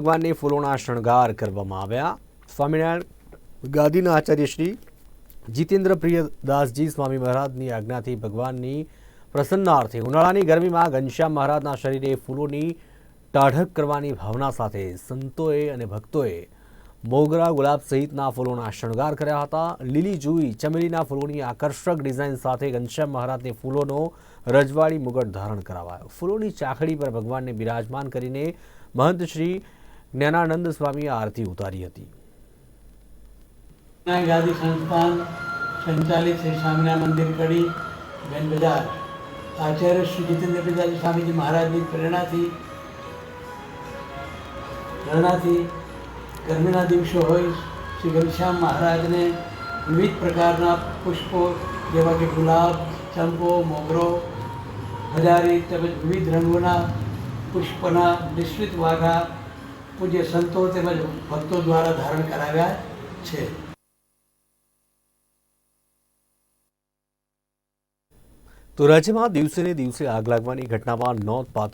ભગવાનની ફૂલોના શણગાર કરવામાં આવ્યા. સ્વામિનારાયણ ગાદીના આચાર્ય શ્રી જીતેન્દ્ર પ્રિયદાસજી સ્વામી મહારાજની આજ્ઞાથી ભગવાનની પ્રસન્નાર્થે ઉનાળાની ગરમીમાં ઘનશ્યામ મહારાજના શરીરે ફૂલોની ટાઢક કરવાની ભાવના સાથે સંતોએ અને ભક્તોએ મોગરા ગુલાબ સહિતના ફૂલોના શણગાર કર્યા હતા. લીલી જુઈ, ચમેલીના ફૂલોની આકર્ષક ડિઝાઇન સાથે ઘનશ્યામ મહારાજને ફૂલોનો રજવાડી મુગટ ધારણ કરાવાયો. ફૂલોની ચાખડી પર ભગવાનને બિરાજમાન કરીને મહંત શ્રી જ્ઞાનાનંદ સ્વામીએ આરતી ઉતારી હતી. ગાદી સંસ્થાન સંચાલિત શ્રી સ્વામિનારાયણ મંદિર કડી, બેન બજાર આચાર્ય શ્રી જીતેન્દ્ર પિતાજી સ્વામીજી મહારાજની પ્રેરણાથી પ્રેરણાથી ગરમીના દિવસો હોય, શ્રી ઘનશ્યામ મહારાજને વિવિધ પ્રકારના પુષ્પો જેવા કે ગુલાબ, ચંપો, મોગરો, હજારી તેમજ વિવિધ રંગોના પુષ્પના નિશ્ચિત વાઘા પૂજ્ય સંતો તેમજ ભક્તો દ્વારા ધારણ કરાવ્યા છે તો રાજ્યમાં દિવસે ને દિવસે આગ લાગવાની ઘટનામાં નોંધપાત્ર